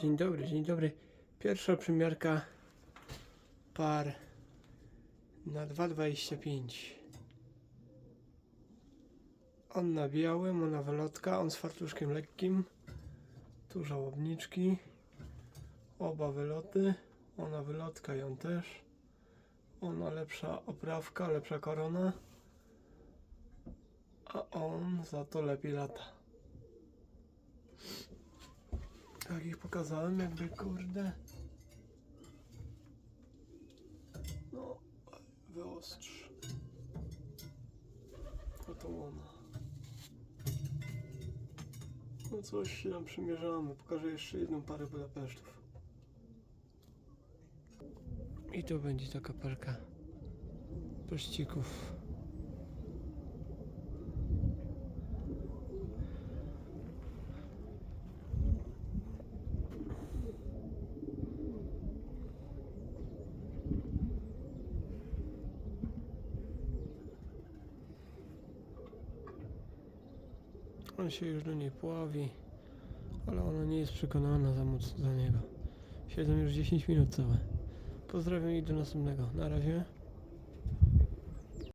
Dzień dobry, dzień dobry. Pierwsza przymiarka par na 2,25. On na białym, ona wylotka, on z fartuszkiem lekkim. Tu żałobniczki. Oba wyloty. Ona wylotka, ją też. Ona lepsza oprawka, lepsza korona. A on za to lepiej lata. Tak ich pokazałem, jakby kurde. No, wyostrz. Oto ona. No coś się tam przymierzamy. Pokażę jeszcze jedną parę Budapesztów. I tu będzie taka parka pościków. On się już do niej pławi, ale ona nie jest przekonana za mocno za niego. Siedzą już 10 minut całe. Pozdrawiam i do następnego. Na razie.